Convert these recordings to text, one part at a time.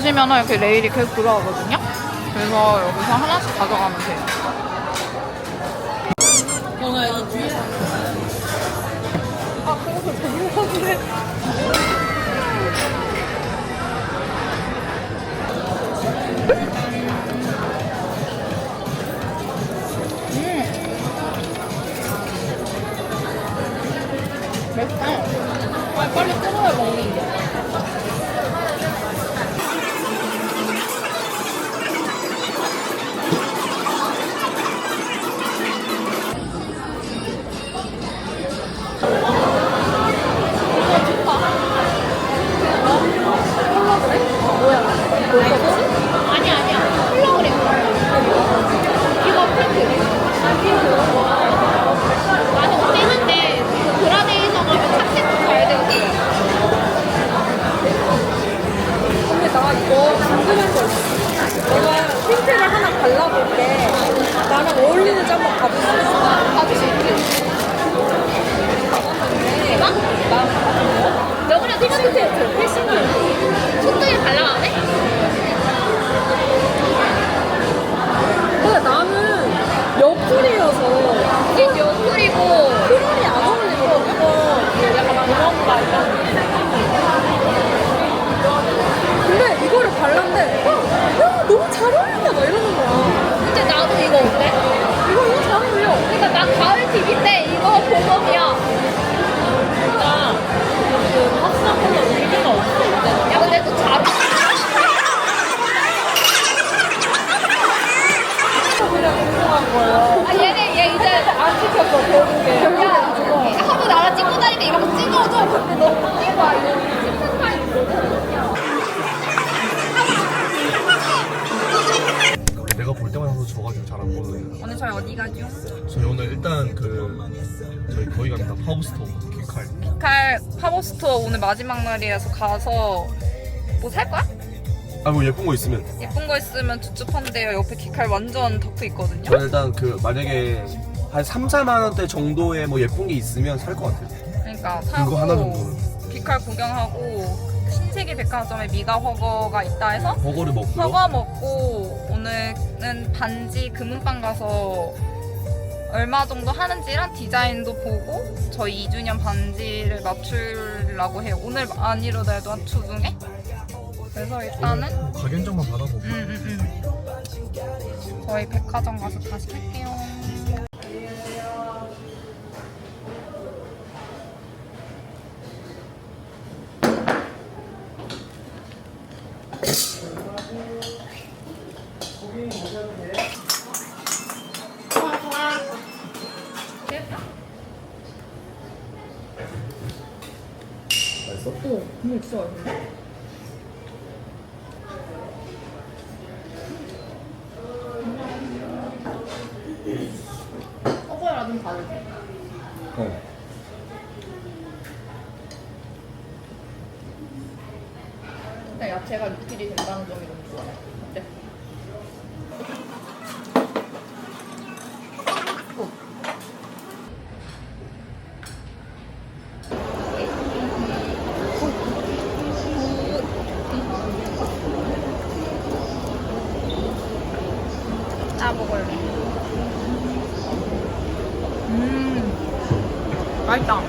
보시면은 이렇게 레일이 계속 들어가거든요. 그래서 여기서 하나씩 가져가면 돼요. 저는 이 뒤에 아, 그래서 저기 아, 빨리 끊어야 먹는 게. 어 야, 한번 나랑 찍고 다니까 이런 거 찍어줘. 근데 너무 찍어. 이거 찍는 타입이거든. 내가 볼 때마다 항상 져가지고 잘 안 보는. 오늘 저희 어디 가죠? 저희 오늘 일단 그 저희 거기 갑니다. 파워스토어 키칼. 칼 팝업스토어 오늘 마지막 날이라서 가서 뭐 살 거야? 아 뭐 예쁜 거 있으면. 예쁜 거 있으면 쭈쭈펀데요. 옆에 키칼 완전 덕후 있거든요. 저는 일단 그 만약에 한 3, 4만 원대 정도의 뭐 예쁜 게 있으면 살 것 같아요. 그러니까 사고 그거 하나 정도는. 귀칼 구경하고 신세계 백화점에 미가 허거가 있다 해서 버거를 먹고요. 허거 먹고 오늘은 반지 금은방 가서 얼마 정도 하는지랑 디자인도 보고 저희 2주년 반지를 맞추려고 해요. 오늘 아니더라도 한 주중에. 그래서 일단은 현장만 받아보고. 음, 음, 음. 저희 백화점 가서 다시 할게요. 허거랑 좀 다르지. 어. 일단 야채가 리필이 된다는 점이 너무 좋아요. 어때? 나 먹을래. 음, 맛있다.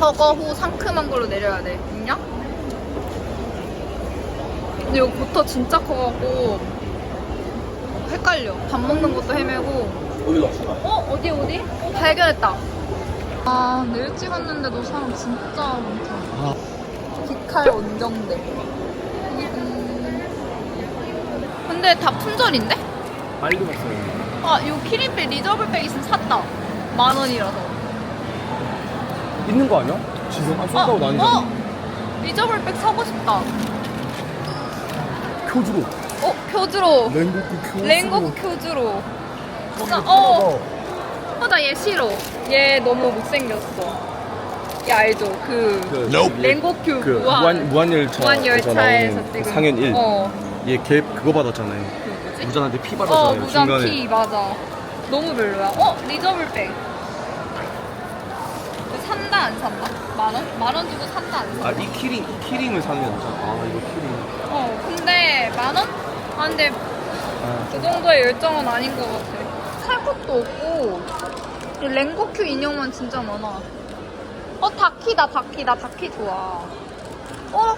허거 후 상큼한 걸로 내려야 돼. 있냐? 근데 이거 버터 진짜 커갖고 헷갈려. 밥 먹는 것도 헤매고. 어디로 갑시다. 어? 어디 어디? 어, 발견했다. 아, 근데 일찍 왔는데도 사람 진짜 많다. 아. 기칼 원정대. 음. 근데 다 품절인데? 빨리 갔어요. 아, 요 키리필 리저블백 있으면 샀다. 만 원이라서. 있는 거 아니야? 지금 한 손가락 나뉘 어? 리저블백 사고 싶다. 표주로. 어, 표주로. 랭고쿠 쿄. 랭고쿠 표주로. 진짜, 어. 어, 나얘 싫어. 얘 너무 못생겼어. 얘 알죠? 그, 그 랭고큐 그 무한, 무한 무한열차 무한열차에서 찍은. 상현 1. 어, 얘걔 그거 받았잖아요. 그 뭐지? 무전한테 피 어, 받았잖아요. 무장 중간에. 피, 맞아. 너무 별로야. 어, 리저블백. 이거 산다, 안 산다? 만 원? 만 원 주고 산다, 안 산다? 아 이 키링 이 키링을 사는 게 낫잖아. 아 이거 키링. 어, 근데 만 원? 아, 근데 아, 그 정도의 열정은 아닌 것 같아. 살 것도 없고, 이 랭고큐 인형만 진짜 많아. 어, 다키다, 다키. 나 다키 좋아. 어?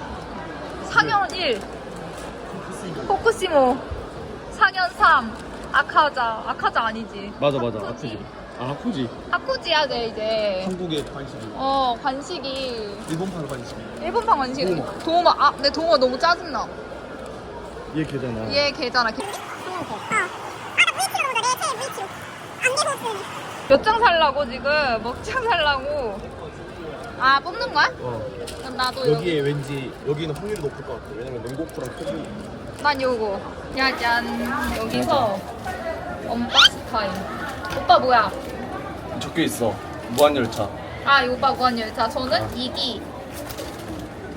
상현 1. 포크시모. 상현 3. 아카자. 아카자 아니지. 맞아 맞아. 아쿠지. 아 아쿠지. 아쿠지야, 돼, 이제. 한국의 관식이. 어, 관식이. 일본판 관식. 일본판 관식. 도우마. 도우마. 아, 내 도우마 너무 짜증나. 얘 걔잖아. 얘 걔잖아. 걔. 몇장 살라고 지금? 몇장 살라고? 아 뽑는 거야? 어. 그럼 나도 여기. 여기에 왠지 여기는 확률이 높을 것 같아. 왜냐면 냉고쿠랑 표주. 난 요거. 야짠. 여기서 언박스 타임. 오빠 뭐야? 적혀 있어. 무한열차. 아, 이 오빠 무한열차. 저는 2기.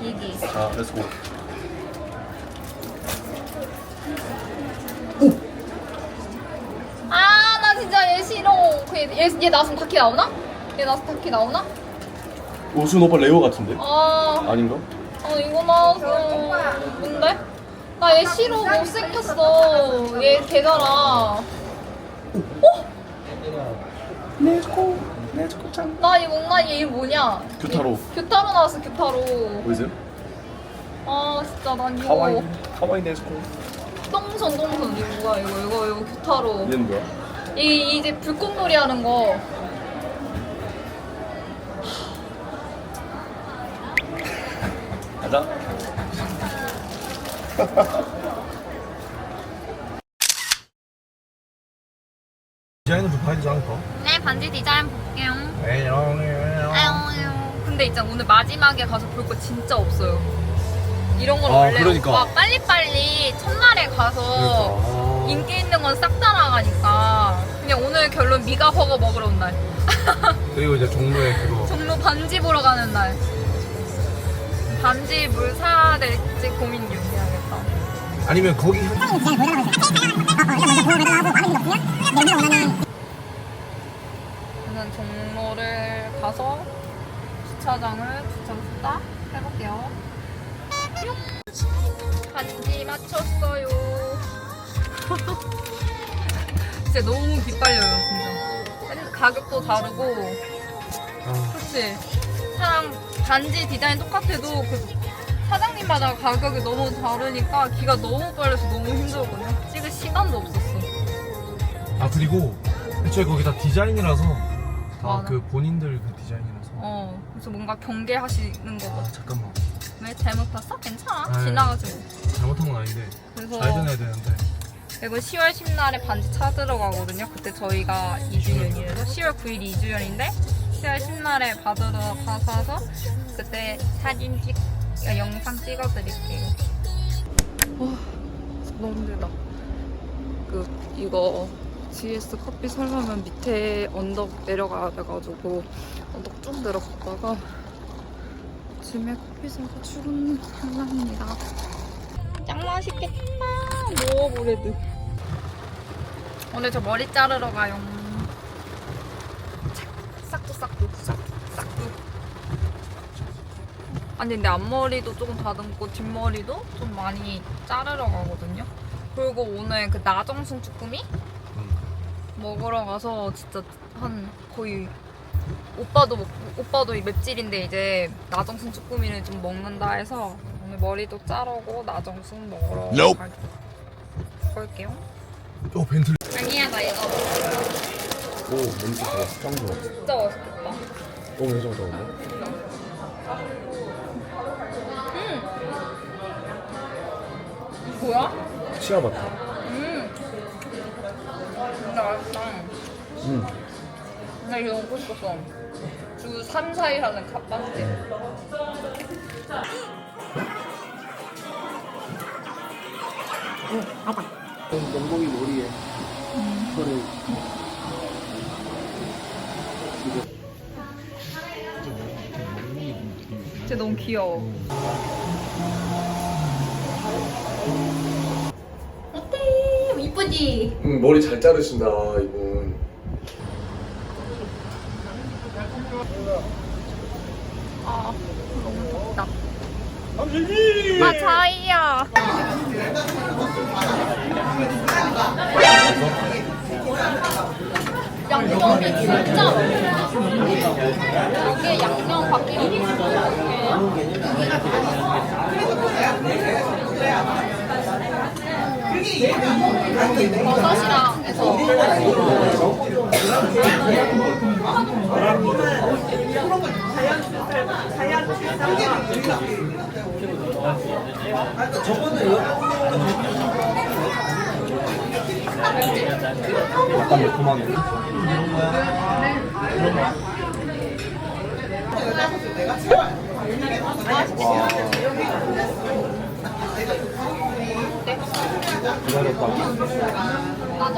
2기. 자, 렛츠고. 아, 나 진짜 얘 싫어. 그 얘, 얘, 얘 나왔으면 타키 나오나? 얘 나왔으면 타키 나오나? 오순 오빠 레오 같은데? 아, 아닌가? 아 이거 나왔어. 뭔데? 나 얘 싫어. 못생겼어. 얘 걔잖아. 네즈코. 네즈코 짱. 나 이거 뭔가 얘 뭐냐? 규타로. 얘- 규타로 나왔어, 규타로. 보이세요? 아, 진짜 난 이거. 카와이. 카와이 네즈코. 똥손, 똥손. 이거 뭐야, 이거, 이거, 이거 규타로. 얘는 뭐야? 이, 이제 불꽃놀이 하는 거. 가자. 디자인은 좀 봐야 되지 않을까? 네, 반지 디자인 볼게요. 에용 아유, 근데 있잖아, 오늘 마지막에 가서 볼 거 진짜 없어요. 이런 건 아, 원래 그러니까. 오빠 빨리빨리 첫날에 가서 그러니까. 인기 있는 건싹다 나가니까 그냥 오늘 결론 미가 허거 먹으러 온 날. 그리고 이제 종로에 그거 종로 반지 보러 가는 날. 반지 뭘 사야 될지 고민 중이야겠다. 아니면 거기 저는 종로를 가서 주차장을 주차를 딱 해볼게요. 뿅! 반지 맞췄어요. 진짜 너무 기빨려요, 진짜. 가격도 다르고, 아, 그치? 사람 반지 디자인 똑같아도 그 사장님마다 가격이 너무 다르니까 기가 너무 빨려서 너무 힘들거든요. 찍을 시간도 없었어. 아 그리고 애초에 거기 다 디자인이라서 다 맞아. 그 본인들 그 디자인이라서 어, 그래서 뭔가 경계하시는 거고. 아 잠깐만 왜 잘못 봤어? 괜찮아. 아유. 지나가지고. 잘못한 건 아닌데 그래서 잘 전해야 되는데 그리고 10월 10날에 반지 찾으러 가거든요. 그때 저희가 2주년이에요. 10월 9일이 2주년인데 10월 10날에 받으러 가서 그때 사진 찍, 아, 영상 찍어드릴게요. 와, 너무 힘들다. 그 이거 GS 커피 살려면 밑에 언덕 내려가야 돼가지고 언덕 쭉 내려갔다가 아침에 커피 사서 출근합니다. 짱 맛있겠다. 모어브레드. 오늘 저 머리 자르러 가요. 싹둑 싹둑 싹둑 싹둑. 아니 근데 앞머리도 조금 다듬고 뒷머리도 좀 많이 자르러 가거든요. 그리고 오늘 그 나정순 쭈꾸미 먹으러 가서 진짜 한 거의 오빠도 먹, 오빠도 이 맵찔인데 이제 나정순 쭈꾸미를 좀 먹는다 해서 오늘 머리도 자르고 나정순 먹으러 Nope. 갈 걸게요. 어 벤틀리 아니야 나 이거 오 냄새 좋아. 짱 좋아. 진짜 맛있겠다. 오 냄새 좋은 뭐야? 치아바타. 음. 근데 맛있다. 음. 나 이거 먹고 싶었어. 주 3, 4일하는 갑반집. 전복이 머리에 음. 음. 그거를 진짜 너무 귀여워. 이쁘지? 응, 머리 잘 자르신다 이분 아, 너무 덥다. 아, 자이야. 양념이 진짜 맛있어. 여기에 양념 바뀌는 게 버섯이랑 해서 약간 매콤하네 와 기다렸다. 나